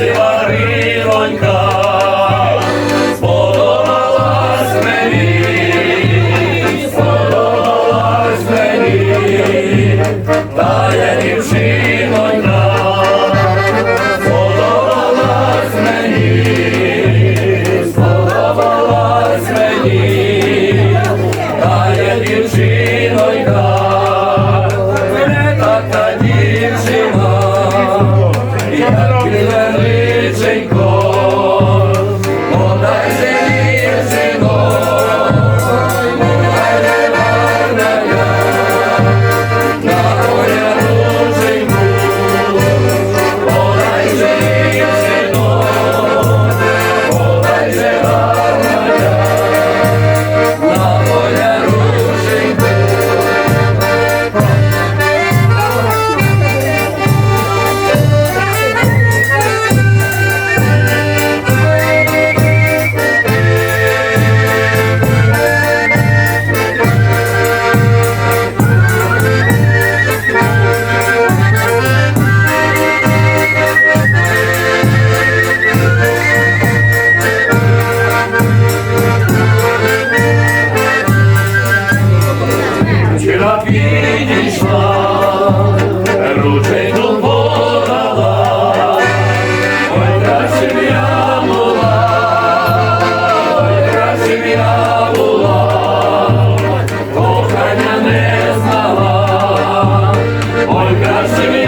красива гринонька, сподобалась мені, сподобалась мені. Christ.